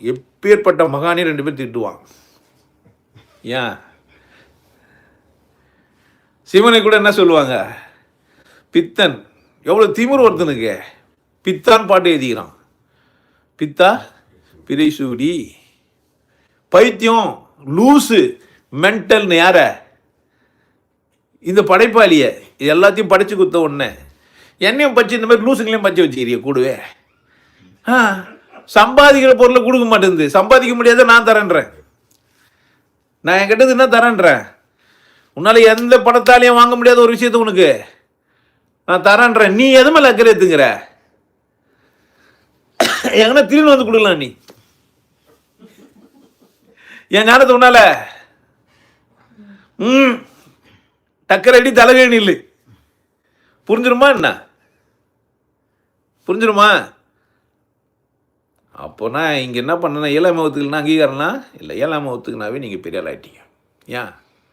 எப்பேற்பட்ட மகானே ரெண்டு பேர் திட்டுவான். ஏன்? சிவனை கூட என்ன சொல்லுவாங்க? பித்தன். எவ்வளோ திமிரு ஒருத்தனுக்கு. பித்தான் பாட்டு எழுதிக்கிறான். பித்தா பிரைசூடி பைத்தியம் லூசு மென்டல்னு யார? இந்த படைப்பாளிய. இது எல்லாத்தையும் படைச்சு கொடுத்த உடனே என்னையும் பச்சு இந்த மாதிரி லூசுங்களையும் பச்சு வச்சுக்கிறிய கூடவே. ஆ சம்பாதிக்கிற பொருளை கொடுக்க மாட்டேங்குது. சம்பாதிக்க முடியாத நான் தரேன்றேன். நான் என்கிட்ட என்ன தரேன்றேன்? உன்னால் எந்த படத்தாலையும் வாங்க முடியாத ஒரு விஷயத்த உனக்கு நான் தரேன்றேன். நீ எது மேலே அக்கறை எடுத்துங்கிற எங்கன்னா திரும்பி வந்து கொடுக்கலாம் நீ. என் ஞானத்தை உன்னால. ம். டக்கர் அடி தலைகை நில்லு. புரிஞ்சிருமா என்ன? புரிஞ்சிருமா? அப்போனா இங்கே என்ன பண்ணேன்னா ஏழாம் வகுத்துக்குனா அங்கீகாரம்னா? இல்லை ஏழாம் வகுத்துக்குனாவே நீங்கள் பெரிய ஆள் ஏன்